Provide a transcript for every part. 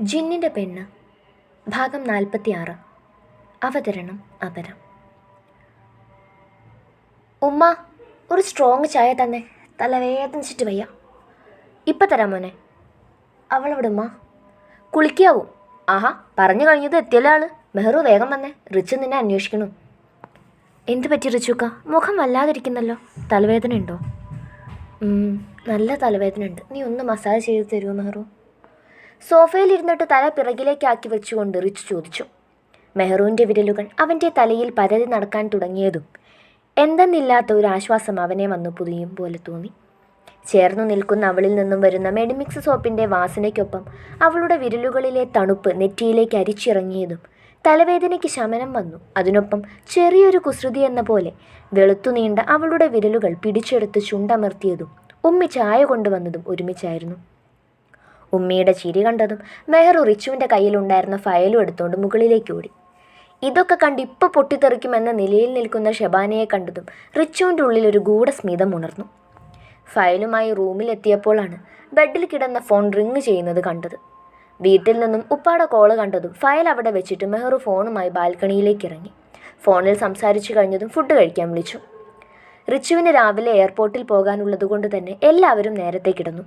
ജിന്നിന്റെ പെണ്ണ്. ഭാഗം നാൽപ്പത്തിയാറ്. അവതരണം അപരം. ഉമ്മ ഒരു സ്ട്രോങ് ചായ തന്നെ. തലവേദനിച്ചിട്ട് വയ്യ. ഇപ്പം തരാം മോനെ. അവളവിടെ ഉമ്മ? കുളിക്കാവൂ. ആഹാ പറഞ്ഞു കഴിഞ്ഞത് എത്തിയല്ലോ ആൾ. മെഹ്റു വേഗം വന്നേ. റിച്ചു നിന്നെ അന്വേഷിക്കണു. എന്ത് പറ്റി റിച്ചുക്ക? മുഖം വല്ലാതിരിക്കുന്നല്ലോ. തലവേദന ഉണ്ടോ നല്ല തലവേദന ഉണ്ട് നീ ഒന്ന് മസാജ് ചെയ്ത് തരുമോ മെഹറു? സോഫയിലിരുന്നിട്ട് തല പിറകിലേക്കാക്കി വെച്ചുകൊണ്ട് റിച്ച് ചോദിച്ചു. മെഹ്റൂന്റെ വിരലുകൾ അവന്റെ തലയിൽ പരതി നടക്കാൻ തുടങ്ങിയതും എന്തെന്നില്ലാത്ത ഒരു ആശ്വാസം അവനെ വന്നു പുതിയും പോലെ തോന്നി. ചേർന്നു നിൽക്കുന്ന അവളിൽ നിന്നും വരുന്ന മെഡിമിക്സ് സോപ്പിന്റെ വാസനയ്ക്കൊപ്പം അവളുടെ വിരലുകളിലെ തണുപ്പ് നെറ്റിയിലേക്ക് അരിച്ചിറങ്ങിയതും തലവേദനയ്ക്ക് ശമനം വന്നു. അതിനൊപ്പം ചെറിയൊരു കുസൃതി എന്ന പോലെ വെളുത്തു നീണ്ട അവളുടെ വിരലുകൾ പിടിച്ചെടുത്ത് ചുണ്ടമർത്തിയതും ഉമ്മി ചായ കൊണ്ടുവന്നതും ഒരുമിച്ചായിരുന്നു. ഉമ്മിയുടെ ചിരി കണ്ടതും മെഹ്റു റിച്ചുവിന്റെ കയ്യിലുണ്ടായിരുന്ന ഫയലും എടുത്തുകൊണ്ട് മുകളിലേക്ക് ഓടി. ഇതൊക്കെ കണ്ട് ഇപ്പോൾ പൊട്ടിത്തെറിക്കുമെന്ന നിലയിൽ നിൽക്കുന്ന ഷെബാനയെ കണ്ടതും റിച്ചുവിന്റെ ഉള്ളിൽ ഒരു ഗൂഢസ്മിതം ഉണർന്നു. ഫയലുമായി റൂമിലെത്തിയപ്പോഴാണ് ബെഡിൽ കിടന്ന ഫോൺ റിങ് ചെയ്യുന്നത് കണ്ടത്. വീട്ടിൽ നിന്നും ഉപ്പാടെ കോൾ കണ്ടതും ഫയൽ അവിടെ വെച്ചിട്ട് മെഹ്റു ഫോണുമായി ബാൽക്കണിയിലേക്ക് ഇറങ്ങി. ഫോണിൽ സംസാരിച്ചു കഴിഞ്ഞതും ഫുഡ് കഴിക്കാൻ വിളിച്ചു. റിച്ചുവിന് രാവിലെ എയർപോർട്ടിൽ പോകാനുള്ളത് കൊണ്ട് തന്നെ എല്ലാവരും നേരത്തെ കിടന്നു.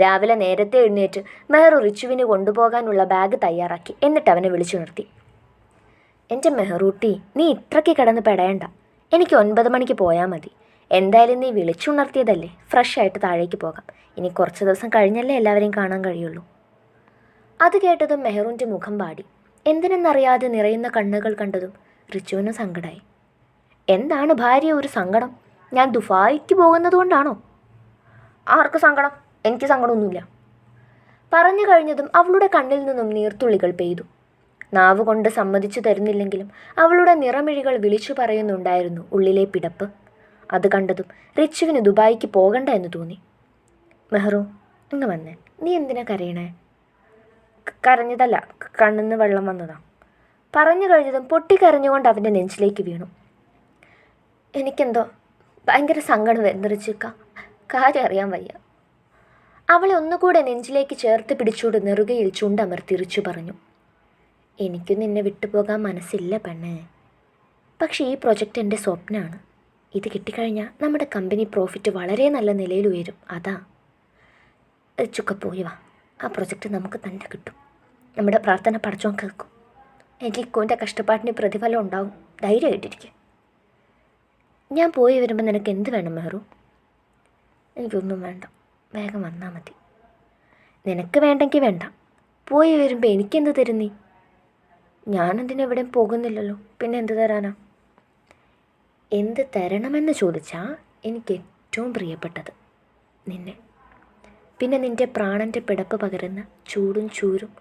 രാവിലെ നേരത്തെ എഴുന്നേറ്റ് മെഹറു റിച്ചുവിന് കൊണ്ടുപോകാനുള്ള ബാഗ് തയ്യാറാക്കി. എന്നിട്ട് അവനെ വിളിച്ചു നിർത്തി. എന്റെ മെഹറൂട്ടി നീ ഇത്രയ്ക്ക് കിടന്ന് പെടയണ്ട എനിക്ക് ഒൻപത് മണിക്ക് പോയാൽ മതി. എന്തായാലും നീ വിളിച്ചുണർത്തിയതല്ലേ? ഫ്രഷ് ആയിട്ട് താഴേക്ക് പോകാം. ഇനി കുറച്ച് ദിവസം കഴിഞ്ഞല്ലേ എല്ലാവരെയും കാണാൻ കഴിയുള്ളൂ. അത് കേട്ടതും മെഹ്റൂന്റെ മുഖം പാടി എന്തിനെന്നറിയാതെ നിറയുന്ന കണ്ണുകൾ കണ്ടതും റിച്ചുവിന് സങ്കടമായി എന്താണ് ഭാര്യ ഒരു സങ്കടം? ഞാൻ ദുബായിക്ക് പോകുന്നത് കൊണ്ടാണോ? ആർക്ക് സങ്കടം? എനിക്ക് സങ്കടമൊന്നുമില്ല. പറഞ്ഞു കഴിഞ്ഞതും അവളുടെ കണ്ണിൽ നിന്നും നീർത്തുള്ളികൾ പെയ്തു. നാവുകൊണ്ട് സമ്മതിച്ചു തരുന്നില്ലെങ്കിലും അവളുടെ നിറമിഴികൾ വിളിച്ചു പറയുന്നുണ്ടായിരുന്നു ഉള്ളിലെ പിടപ്പ്. അത് കണ്ടതും റിച്ചുവിന് ദുബായിക്ക് പോകണ്ട എന്ന് തോന്നി. മെഹ്റു ഇങ്ങ് വന്നേ. നീ എന്തിനാ കരയണേ? കരഞ്ഞതല്ല. കണ്ണിന്ന് വെള്ളം വന്നതാ. പറഞ്ഞു കഴിഞ്ഞതും പൊട്ടിക്കരഞ്ഞുകൊണ്ട് അവന്റെ നെഞ്ചിലേക്ക് വീണു. എനിക്കെന്തോ ഭയങ്കര സങ്കടം വരുന്നു റിച്ചുക്ക കാര്യം അറിയാൻ വയ്യ. അവളെ ഒന്നുകൂടെ നെഞ്ചിലേക്ക് ചേർത്ത് പിടിച്ചുകൊണ്ട് നെറുകയിൽ ചുണ്ടമർത്തിരിച്ചു പറഞ്ഞു. എനിക്കും നിന്നെ വിട്ടുപോകാൻ മനസ്സില്ല പെണ്ണ്. പക്ഷേ ഈ പ്രൊജക്റ്റ് എന്റെ സ്വപ്നമാണ് ഇത് കിട്ടിക്കഴിഞ്ഞാൽ നമ്മുടെ കമ്പനി പ്രോഫിറ്റ് വളരെ നല്ല നിലയിൽ ഉയരും. അതാ. ചുക്ക പോയി വാ. ആ പ്രൊജക്റ്റ് നമുക്ക് തന്നെ കിട്ടും. നമ്മുടെ പ്രാർത്ഥന പഠിച്ചോൻ കേൾക്കും. എനിക്ക് കഷ്ടപ്പാടിന് പ്രതിഫലം ഉണ്ടാവും. ധൈര്യമായിട്ടിരിക്കും ഞാൻ പോയി വരുമ്പോൾ നിനക്ക് എന്ത് വേണം മെഹറു എനിക്കൊന്നും വേണ്ട. വേഗം വന്നാൽ മതി. നിനക്ക് വേണ്ടെങ്കിൽ വേണ്ട. പോയി വരുമ്പോൾ എനിക്കെന്ത് തരും നീ ഞാനെന്തിനെവിടെയും പോകുന്നില്ലല്ലോ. പിന്നെ എന്ത് തരാനാ? എന്ത് തരണമെന്ന് ചോദിച്ചാൽ എനിക്ക് ഏറ്റവും പ്രിയപ്പെട്ടത് നിന്നെ. പിന്നെ നിന്റെ പ്രാണന്റെ പിടപ്പ് പകരുന്ന ചൂടും ചൂരും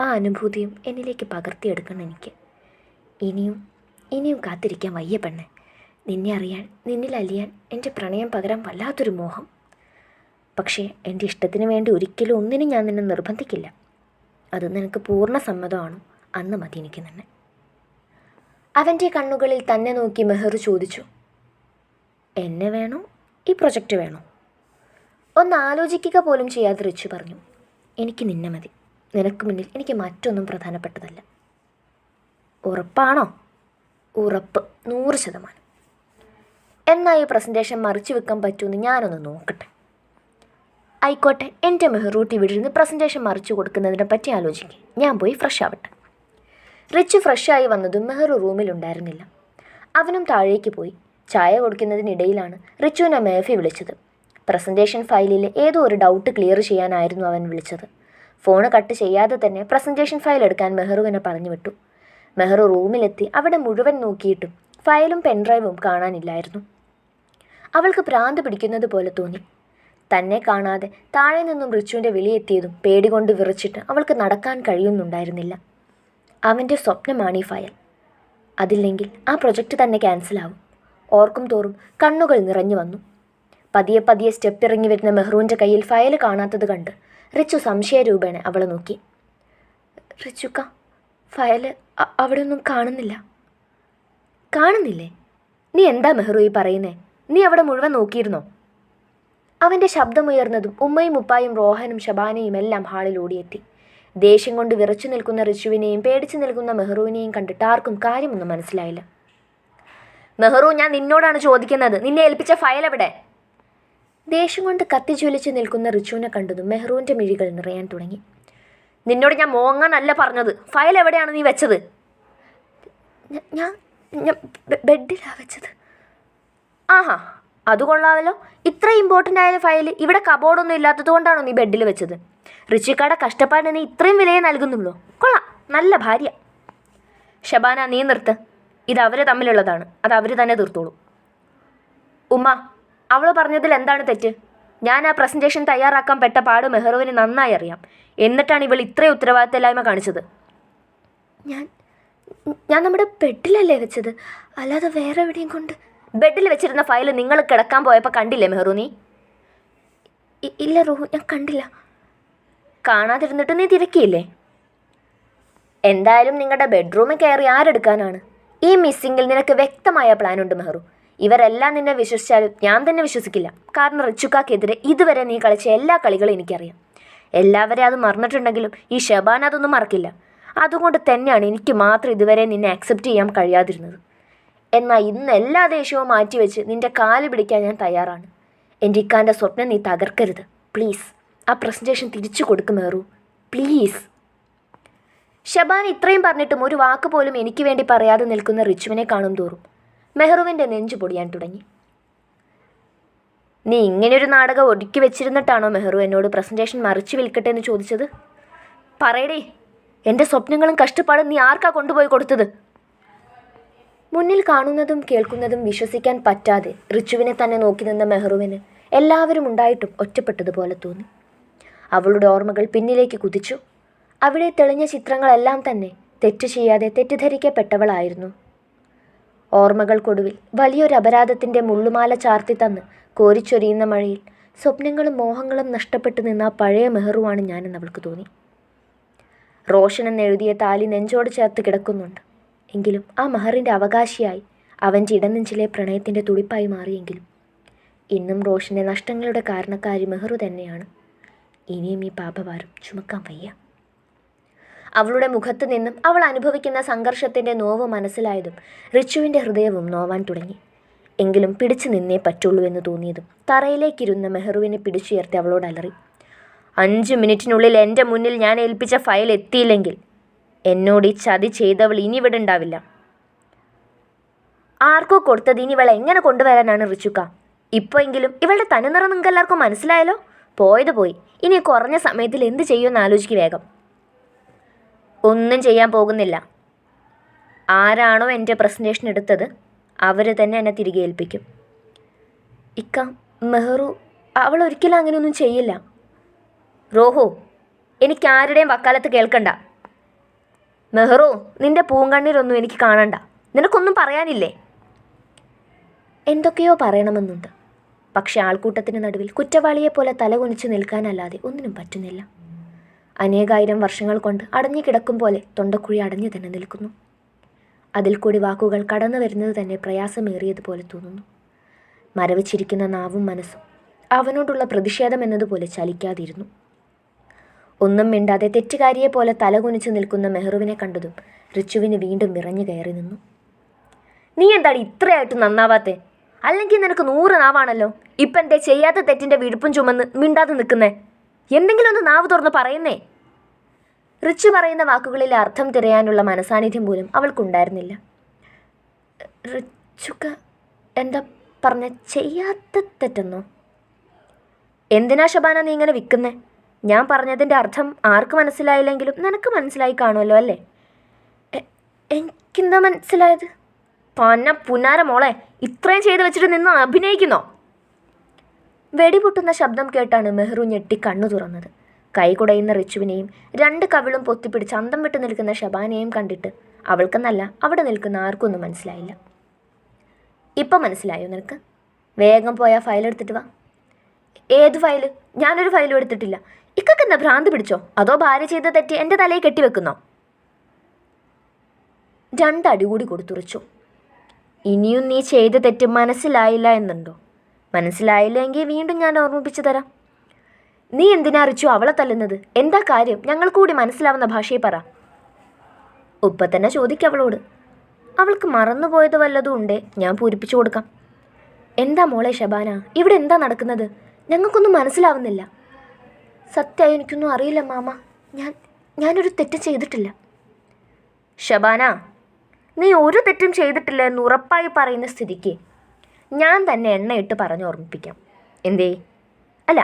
ആ അനുഭൂതിയും എന്നിലേക്ക് പകർത്തിയെടുക്കണം എനിക്ക്. ഇനിയും ഇനിയും കാത്തിരിക്കാൻ വയ്യ പെണ്ണെ. നിന്നെ അറിയാൻ നിന്നിൽ അലിയാൻ എന്റെ പ്രണയം പകരാൻ വല്ലാത്തൊരു മോഹം. പക്ഷേ എന്റെ ഇഷ്ടത്തിന് വേണ്ടി ഒരിക്കലും ഒന്നിനും ഞാൻ നിന്നെ നിർബന്ധിക്കില്ല. അത് നിനക്ക് പൂർണ സമ്മതമാണ്. അന്ന് മതി എനിക്ക് നിന്നെ. അവന്റെ കണ്ണുകളിൽ തന്നെ നോക്കി മെഹർ ചോദിച്ചു എന്നെ വേണോ? ഈ പ്രൊജക്റ്റ് വേണോ? ഒന്ന് ആലോചിക്കുക പോലും ചെയ്യാതെ റിച്ചു പറഞ്ഞു എനിക്ക് നിന്നെ മതി. നിനക്ക് മുന്നിൽ എനിക്ക് മറ്റൊന്നും പ്രധാനപ്പെട്ടതല്ല. ഉറപ്പാണോ? ഉറപ്പ്. നൂറ് ശതമാനം. എന്നാൽ ഈ പ്രസന്റേഷൻ മറിച്ചു വെക്കാൻ പറ്റുമെന്ന് ഞാനൊന്ന് നോക്കട്ടെ. ആയിക്കോട്ടെ എന്റെ മെഹ്റൂട്ടി വീട്ടിൽ നിന്ന് പ്രസന്റേഷൻ മറിച്ചു കൊടുക്കുന്നതിനെ പറ്റി ആലോചിക്കും. ഞാൻ പോയി ഫ്രഷ് ആവട്ടെ. റിച്ച് ഫ്രഷായി വന്നതും മെഹറു റൂമിലുണ്ടായിരുന്നില്ല അവനും താഴേക്ക് പോയി. ചായ കൊടുക്കുന്നതിനിടയിലാണ് റിച്ചുവിനെ മേഫി വിളിച്ചത്. പ്രസന്റേഷൻ ഫയലിലെ ഏതോ ഒരു ഡൗട്ട് ക്ലിയർ ചെയ്യാനായിരുന്നു അവൻ വിളിച്ചത്. ഫോൺ കട്ട് ചെയ്യാതെ തന്നെ പ്രസന്റേഷൻ ഫയൽ എടുക്കാൻ മെഹ്റുവിനെ പറഞ്ഞു വിട്ടു. മെഹ്റു റൂമിലെത്തി അവിടെ മുഴുവൻ നോക്കിയിട്ടും ഫയലും പെൻഡ്രൈവും കാണാനില്ലായിരുന്നു. അവൾക്ക് ഭ്രാന്ത് പിടിക്കുന്നത് പോലെ തോന്നി. തന്നെ കാണാതെ താഴെ നിന്നും റിച്ചുവിന്റെ വിളിയെത്തിയതും പേടികൊണ്ട് വിറച്ചിട്ട് അവൾക്ക് നടക്കാൻ കഴിയുന്നുണ്ടായിരുന്നില്ല. അവന്റെ സ്വപ്നമാണ് ഈ ഫയൽ. അതില്ലെങ്കിൽ ആ പ്രൊജക്റ്റ് തന്നെ ക്യാൻസലാവും ഓർക്കും തോറും കണ്ണുകൾ നിറഞ്ഞു വന്നു. പതിയെ പതിയെ സ്റ്റെപ്പ് ഇറങ്ങി വരുന്ന മെഹ്റൂന്റെ കയ്യിൽ ഫയൽ കാണാത്തത് കണ്ട് റിച്ചു സംശയരൂപേണ അവളെ നോക്കി. റിച്ചുക്ക ഫയൽ അവിടെ ഒന്നും കാണുന്നില്ല. കാണുന്നില്ലേ? നീ എന്താ മെഹ്റു ഈ പറയുന്നേ? നീ അവിടെ മുഴുവൻ നോക്കിയിരുന്നോ? അവന്റെ ശബ്ദമുയർന്നതും ഉമ്മയും ഉപ്പായും റോഹനും ഷബാനയും എല്ലാം ഹാളിൽ ഓടിയെത്തി. ദേഷ്യം കൊണ്ട് വിറച്ചു നിൽക്കുന്ന റിച്ചുവിനെയും പേടിച്ചു നിൽക്കുന്ന മെഹ്റുവിനെയും കണ്ടിട്ട് ആർക്കും കാര്യമൊന്നും മനസ്സിലായില്ല. മെഹ്റു ഞാൻ നിന്നോടാണ് ചോദിക്കുന്നത്. നിന്നെ ഏൽപ്പിച്ച ഫയൽ എവിടെ? ദേഷ്യം കൊണ്ട് കത്തിജ്വലിച്ച് നിൽക്കുന്ന റിച്ചുവിനെ കണ്ടതും മെഹ്റുവിന്റെ മിഴികൾ നിറയാൻ തുടങ്ങി. നിന്നോട് ഞാൻ മോങ്ങാനല്ല പറഞ്ഞത്. ഫയൽ എവിടെയാണ് നീ വെച്ചത്? ഞാൻ ഞാൻ ബെഡിലാണ് വെച്ചത്. ആഹാ അത് കൊള്ളാമല്ലോ. ഇത്ര ഇമ്പോർട്ടന്റ് ആയ ഫയൽ ഇവിടെ കബോർഡൊന്നും ഇല്ലാത്തത് കൊണ്ടാണോ നീ ബെഡിൽ വെച്ചത്? ഋഷിക്കാടെ കഷ്ടപ്പാടിന് നീ ഇത്രയും വിലയെ നൽകുന്നുള്ളൂ. കൊള്ളാം. നല്ല ഭാര്യ. ഷബാന നീ നിർത്ത്. ഇത് അവർ തമ്മിലുള്ളതാണ്. അത് അവർ തന്നെ തീർത്തോളൂ. ഉമ്മ അവൾ പറഞ്ഞതിൽ എന്താണ് തെറ്റ്? ഞാൻ ആ പ്രസന്റേഷൻ തയ്യാറാക്കാൻ പെട്ട പാട് മെഹ്റുവിന് നന്നായി അറിയാം. എന്നിട്ടാണ് ഇവൾ ഇത്രയും ഉത്തരവാദിത്തമില്ലായ്മ കാണിച്ചത്? ഞാൻ ഞാൻ നമ്മുടെ ബെഡിലല്ലേ വെച്ചത്? അല്ലാതെ വേറെ എവിടെയും കൊണ്ട് ബെഡിൽ വെച്ചിരുന്ന ഫയൽ നിങ്ങൾ കിടക്കാൻ പോയപ്പോൾ കണ്ടില്ലേ മെഹ്റു നീ? ഇല്ല റൂഹു ഞാൻ കണ്ടില്ല. കാണാതിരുന്നിട്ട് നീ തിരക്കിയില്ലേ? എന്തായാലും നിങ്ങളുടെ ബെഡ്റൂമിൽ കയറി ആരെടുക്കാനാണ്? ഈ മിസ്സിങ്ങിൽ നിനക്ക് വ്യക്തമായ പ്ലാൻ ഉണ്ട് മെഹ്റു. ഇവരെല്ലാം നിന്നെ വിശ്വസിച്ചാലും ഞാൻ തന്നെ വിശ്വസിക്കില്ല. കാരണം റിച്ചുക്കാക്കെതിരെ ഇതുവരെ നീ കളിച്ച എല്ലാ കളികളും എനിക്കറിയാം. എല്ലാവരെയും അത് മറന്നിട്ടുണ്ടെങ്കിലും ഈ ഷബാൻ അതൊന്നും മറക്കില്ല. അതുകൊണ്ട് തന്നെയാണ് എനിക്ക് മാത്രം ഇതുവരെ നിന്നെ അക്സെപ്റ്റ് ചെയ്യാൻ കഴിയാതിരുന്നത്. എന്നാൽ ഇന്ന് എല്ലാ ദേഷ്യവും മാറ്റിവെച്ച് നിന്റെ കാൽ പിടിക്കാൻ ഞാൻ തയ്യാറാണ്. എന്റെ ഇക്കാന്റെ സ്വപ്നം നീ തകർക്കരുത്. പ്ലീസ് ആ പ്രസന്റേഷൻ തിരിച്ചു കൊടുക്കും മേറു. പ്ലീസ്. ഷബാൻ ഇത്രയും പറഞ്ഞിട്ടും ഒരു വാക്ക് പോലും എനിക്ക് വേണ്ടി പറയാതെ നിൽക്കുന്ന റിച്ചുവിനെ കാണും തോറും മെഹ്റുവിന്റെ നെഞ്ചു പൊടിയാൻ തുടങ്ങി. നീ ഇങ്ങനെയൊരു നാടകം ഒടുക്കി വെച്ചിരുന്നിട്ടാണോ മെഹ്റു എന്നോട് പ്രസന്റേഷൻ മറിച്ച് വിൽക്കട്ടെ എന്ന് ചോദിച്ചത്? പറയടേ എന്റെ സ്വപ്നങ്ങളും കഷ്ടപ്പാടും നീ ആർക്കാ കൊണ്ടുപോയി കൊടുത്തത്? മുന്നിൽ കാണുന്നതും കേൾക്കുന്നതും വിശ്വസിക്കാൻ പറ്റാതെ റിച്ചുവിനെ തന്നെ നോക്കി നിന്ന മെഹ്റുവിന് എല്ലാവരും ഉണ്ടായിട്ടും ഒറ്റപ്പെട്ടതുപോലെ തോന്നി. അവളുടെ ഓർമ്മകൾ പിന്നിലേക്ക് കുതിച്ചു. അവിടെ തെളിഞ്ഞ ചിത്രങ്ങളെല്ലാം തന്നെ തെറ്റ് ചെയ്യാതെ തെറ്റിദ്ധരിക്കപ്പെട്ടവളായിരുന്നു. ഓർമ്മകൾക്കൊടുവിൽ വലിയൊരു അപരാധത്തിന്റെ മുള്ളുമാല ചാർത്തി തന്ന് കോരിച്ചൊരിയുന്ന മഴയിൽ സ്വപ്നങ്ങളും മോഹങ്ങളും നഷ്ടപ്പെട്ടു നിന്ന പഴയ മെഹ്റുവാണ് ഞാനെന്ന് അവൾക്ക് തോന്നി. റോഷൻ എന്നെഴുതിയ താലി നെഞ്ചോട് ചേർത്ത് കിടക്കുന്നുണ്ട്. എങ്കിലും ആ മഹറിന്റെ അവകാശിയായി അവൻ ഇടനെഞ്ചിലെ പ്രണയത്തിന്റെ തുടിപ്പായി മാറിയെങ്കിലും ഇന്നും റോഷന്റെ നഷ്ടങ്ങളുടെ കാരണക്കാരി മെഹ്റു തന്നെയാണ്. ഇനിയും ഈ പാപഭാരം ചുമക്കാൻ വയ്യ. അവളുടെ മുഖത്ത് നിന്നും അവൾ അനുഭവിക്കുന്ന സംഘർഷത്തിന്റെ നോവ് മനസ്സിലായതും റിച്ചുവിന്റെ ഹൃദയവും നോവാൻ തുടങ്ങി. എങ്കിലും പിടിച്ചു നിന്നേ പറ്റുള്ളൂ എന്ന് തോന്നിയതും തറയിലേക്കിരുന്ന മെഹ്റുവിനെ പിടിച്ചുയർത്തി അവളോട് അലറി അഞ്ച് മിനിറ്റിനുള്ളിൽ എന്റെ മുന്നിൽ ഞാൻ ഏൽപ്പിച്ച ഫയൽ എത്തിയില്ലെങ്കിൽ എന്നോട് ഈ ചതി ചെയ്തവൾ ഇനി ഇവിടെ ഉണ്ടാവില്ല. ആർക്കോ കൊടുത്തത് ഇനി ഇവളെ എങ്ങനെ കൊണ്ടുവരാനാണ് റിച്ചുക്ക? ഇപ്പോൾ എങ്കിലും ഇവളുടെ തനിനിറം നിങ്ങൾക്ക് എല്ലാവർക്കും മനസ്സിലായല്ലോ? പോയത് പോയി. ഇനി കുറഞ്ഞ സമയത്തിൽ എന്ത് ചെയ്യുമെന്ന് ആലോചിക്കുക വേഗം. ഒന്നും ചെയ്യാൻ പോകുന്നില്ല. ആരാണോ എന്റെ പ്രസന്റേഷൻ എടുത്തത് അവർ തന്നെ എന്നെ തിരികെ ഏൽപ്പിക്കും. ഇക്ക മെഹറു അവൾ ഒരിക്കലും അങ്ങനെയൊന്നും ചെയ്യില്ല. റോഹു എനിക്ക് ആരുടെയും വക്കാലത്ത് കേൾക്കണ്ട. മെഹറു നിന്റെ പൂങ്കണ്ണീരൊന്നും എനിക്ക് കാണണ്ട. നിനക്കൊന്നും പറയാനില്ലേ? എന്തൊക്കെയോ പറയണമെന്നുണ്ട്. പക്ഷെ ആൾക്കൂട്ടത്തിന് നടുവിൽ കുറ്റവാളിയെ കുറ്റവാളിയെപ്പോലെ തലകുനിച്ച് നിൽക്കാനല്ലാതെ ഒന്നിനും പറ്റുന്നില്ല. അനേകായിരം വർഷങ്ങൾ കൊണ്ട് അടഞ്ഞു കിടക്കും പോലെ തൊണ്ടക്കുഴി അടഞ്ഞു തന്നെ നിൽക്കുന്നു. അതിൽ കൂടി വാക്കുകൾ കടന്നു വരുന്നത് തന്നെ പ്രയാസമേറിയതുപോലെ തോന്നുന്നു. മരവിച്ചിരിക്കുന്ന നാവും മനസ്സും അവനോടുള്ള പ്രതിഷേധം എന്നതുപോലെ ചലിക്കാതിരുന്നു. ഒന്നും മിണ്ടാതെ തെറ്റുകാരിയെ പോലെ തലകുനിച്ചു നിൽക്കുന്ന മെഹ്റുവിനെ കണ്ടതും റിച്ചുവിന് വീണ്ടും വിറഞ്ഞു കയറി നിന്നു. നീ എന്താണ് ഇത്രയായിട്ട് നന്നാവാത്തെ? അല്ലെങ്കിൽ നിനക്ക് നൂറ് നാവാണല്ലോ? ഇപ്പം എന്തേ ചെയ്യാത്ത തെറ്റിന്റെ വിടുപ്പും ചുമന്ന് മിണ്ടാതെ നിൽക്കുന്നേ? എന്തെങ്കിലും ഒന്ന് നാവ് തുറന്ന് പറയുന്നേ? റിച്ചു പറയുന്ന വാക്കുകളിലെ അർത്ഥം തിരയാനുള്ള മനസാന്നിധ്യം പോലും അവൾക്കുണ്ടായിരുന്നില്ല. റിച്ചുക്ക എന്താ പറഞ്ഞ? ചെയ്യാത്ത തെറ്റെന്നോ? എന്തിനാ ശബാന നീ ഇങ്ങനെ വിൽക്കുന്നേ? ഞാൻ പറഞ്ഞതിന്റെ അർത്ഥം ആർക്ക് മനസ്സിലായില്ലെങ്കിലും നിനക്ക് മനസ്സിലായി കാണുമല്ലോ അല്ലേ? എനിക്കെന്താ മനസ്സിലായത്? പന്ന പുന്നാര മോളെ ഇത്രയും ചെയ്ത് വെച്ചിട്ട് നിന്ന് അഭിനയിക്കുന്നോ? വെടിപൊട്ടുന്ന ശബ്ദം കേട്ടാണ് മെഹ്റു ഞെട്ടി കണ്ണു തുറന്നത്. കൈ കുടയുന്ന റിച്ചുവിനെയും രണ്ട് കവിളും പൊത്തിപ്പിടിച്ച് അന്തം വിട്ട് നിൽക്കുന്ന ഷബാനെയും കണ്ടിട്ട് അവൾക്കെന്നല്ല അവിടെ നിൽക്കുന്ന ആർക്കൊന്നും മനസ്സിലായില്ല. ഇപ്പം മനസ്സിലായോ നിനക്ക്? വേഗം പോയാൽ ഫയൽ എടുത്തിട്ട് വാ. ഏത് ഫയൽ? ഞാനൊരു ഫയലും എടുത്തിട്ടില്ല. ഇക്കൊക്കെ എന്താ ഭ്രാന്ത് പിടിച്ചോ? അതോ ഭാര്യ ചെയ്ത തെറ്റ് എന്റെ തലയിൽ കെട്ടിവെക്കുന്നോ? രണ്ടടി കൂടി കൊടുത്തുറച്ചു. ഇനിയും നീ ചെയ്ത തെറ്റ് മനസ്സിലായില്ല എന്നുണ്ടോ? മനസ്സിലായില്ലെങ്കിൽ വീണ്ടും ഞാൻ ഓർമ്മിപ്പിച്ചു തരാം. നീ എന്തിനാ റിച്ചു അവളെ തല്ലുന്നത്? എന്താ കാര്യം? ഞങ്ങൾ കൂടി മനസ്സിലാവുന്ന ഭാഷയെ പറ. ഉപ്പ തന്നെ ചോദിക്കവളോട് അവൾക്ക് മറന്നുപോയത് വല്ലതും ഉണ്ടേ? ഞാൻ പൂരിപ്പിച്ചു കൊടുക്കാം. എന്താ മോളെ ഷബാന ഇവിടെ എന്താ നടക്കുന്നത്? ഞങ്ങൾക്കൊന്നും മനസ്സിലാവുന്നില്ല. സത്യമായി എനിക്കൊന്നും അറിയില്ല മാമ. ഞാൻ ഞാനൊരു തെറ്റ് ചെയ്തിട്ടില്ല. ഷബാന നീ ഒരു തെറ്റും ചെയ്തിട്ടില്ല എന്ന് ഉറപ്പായി പറയുന്ന സ്ഥിതിക്ക് ഞാൻ തന്നെ എണ്ണയിട്ട് പറഞ്ഞു ഓർമ്മിപ്പിക്കാം എന്തേ? അല്ല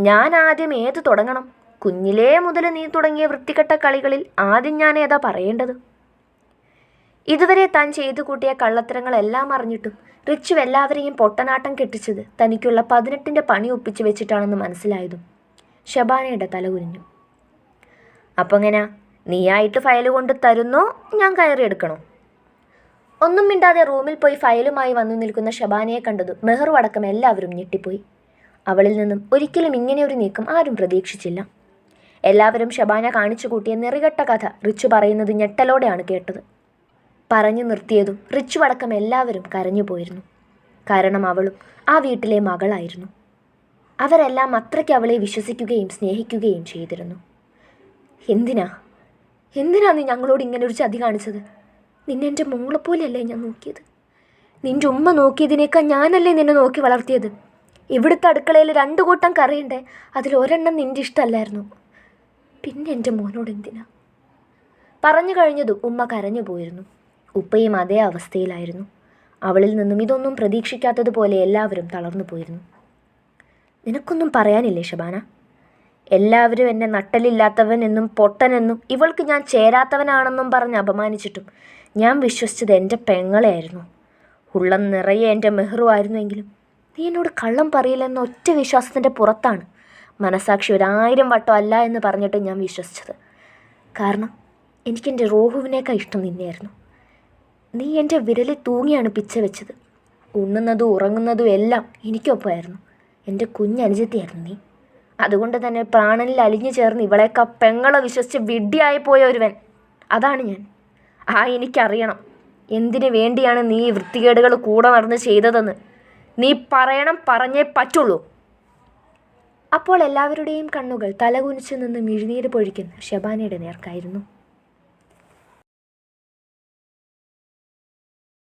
ഞാൻ ആദ്യം ഏത് തുടങ്ങണം? കുഞ്ഞിലേ മുതൽ നീ തുടങ്ങിയ വൃത്തികെട്ട കളികളിൽ ആദ്യം ഞാൻ ഏതാ പറയേണ്ടത്? ഇതുവരെ താൻ ചെയ്തു കൂട്ടിയ കള്ളത്തരങ്ങളെല്ലാം അറിഞ്ഞിട്ടും റിച്ചു എല്ലാവരെയും പൊട്ടനാട്ടം കെട്ടിച്ചത് തനിക്കുള്ള പതിനെട്ടിന്റെ പണി ഒപ്പിച്ചു വെച്ചിട്ടാണെന്ന് മനസ്സിലായതും ഷബാനയുടെ തല കുനിഞ്ഞു. അപ്പം എങ്ങനെയാ നീയായിട്ട് ഫയൽ കൊണ്ട് തരുന്നോ? ഞാൻ കയറി എടുക്കണോ? ഒന്നും മിണ്ടാതെ റൂമിൽ പോയി ഫയലുമായി വന്നു നിൽക്കുന്ന ഷബാനയെ കണ്ടതും മെഹറു അടക്കം എല്ലാവരും ഞെട്ടിപ്പോയി. അവളിൽ നിന്നും ഒരിക്കലും ഇങ്ങനെയൊരു നീക്കം ആരും പ്രതീക്ഷിച്ചില്ല. എല്ലാവരും ഷബാന കാണിച്ചു കൂട്ടിയ നിറികെട്ട കഥ റിച്ചു പറയുന്നത് ഞെട്ടലോടെയാണ് കേട്ടത്. പറഞ്ഞു നിർത്തിയതും റിച്ചു അടക്കം എല്ലാവരും കരഞ്ഞു പോയിരുന്നു കാരണം അവളും ആ വീട്ടിലെ മകളായിരുന്നു. അവരെല്ലാം അത്രയ്ക്ക് അവളെ വിശ്വസിക്കുകയും സ്നേഹിക്കുകയും ചെയ്തിരുന്നു. എന്തിനാ? എന്തിനാ നീ ഞങ്ങളോട് ഇങ്ങനെ ഒരു ചതി കാണിച്ചത്? നിന്നെ എന്റെ മോളെപ്പോലെയല്ലേ ഞാൻ നോക്കിയത്? നിന്റെ ഉമ്മ നോക്കിയതിനേക്കാൾ ഞാനല്ലേ നിന്നെ നോക്കി വളർത്തിയത്? ഇവിടുത്തെ അടുക്കളയിൽ രണ്ട് കൂട്ടം കറിയുണ്ടേ. അതിൽ ഒരെണ്ണം നിന്റെ ഇഷ്ടമല്ലായിരുന്നു. പിന്നെ എന്റെ മോനോട് എന്തിനാ? പറഞ്ഞു കഴിഞ്ഞതും ഉമ്മ കരഞ്ഞു പോയിരുന്നു. ഉപ്പയും അതേ അവസ്ഥയിലായിരുന്നു. അവളിൽ നിന്നും ഇതൊന്നും പ്രതീക്ഷിക്കാത്തതുപോലെ എല്ലാവരും തളർന്നു പോയിരുന്നു. നിനക്കൊന്നും പറയാനില്ലേ ഷബാന? എല്ലാവരും എന്നെ നട്ടലില്ലാത്തവൻ എന്നും പൊട്ടനെന്നും ഇവൾക്ക് ഞാൻ ചേരാത്തവനാണെന്നും പറഞ്ഞ് അപമാനിച്ചിട്ടും ഞാൻ വിശ്വസിച്ചത് എന്റെ പെങ്ങളെയായിരുന്നു. ഉള്ളം നിറയെ എന്റെ മെഹ്റുവായിരുന്നുവെങ്കിലും നീ എന്നോട് കള്ളം പറയില്ലെന്ന ഒറ്റ വിശ്വാസത്തിന്റെ പുറത്താണ്. മനസാക്ഷി ഒരായിരം വട്ടം അല്ല എന്ന് പറഞ്ഞിട്ട് ഞാൻ വിശ്വസിച്ചത്. കാരണം എനിക്കെന്റെ റോഹുവിനേക്കാൾ ഇഷ്ടം നിന്നെയായിരുന്നു. നീ എന്റെ വിരലിൽ തൂങ്ങിയാണ് പിച്ച വെച്ചത്. ഉണ്ണുന്നതും ഉറങ്ങുന്നതും എല്ലാം എനിക്കൊപ്പമായിരുന്നു. എന്റെ കുഞ്ഞനുജത്തിയായിരുന്നു നീ. അതുകൊണ്ട് തന്നെ പ്രാണനിൽ അലിഞ്ഞു ചേർന്ന് ഇവളേക്കാ പെങ്ങളെ വിശ്വസിച്ച് വിഡ്ഢിയായി പോയ ഒരുവൻ. അതാണ് ഞാൻ. ആ എനിക്കറിയണം. എന്തിനു വേണ്ടിയാണ് നീ വൃത്തികേടുകൾ കൂടെ നടന്ന് ചെയ്തതെന്ന്. നീ പറയണം പറഞ്ഞേ പറ്റുള്ളൂ. അപ്പോൾ എല്ലാവരുടെയും കണ്ണുകൾ തലകുനിച്ചു നിന്ന് മിഴിനീര് പൊഴിക്കുന്ന ഷബാനയുടെ നേർക്കായിരുന്നു.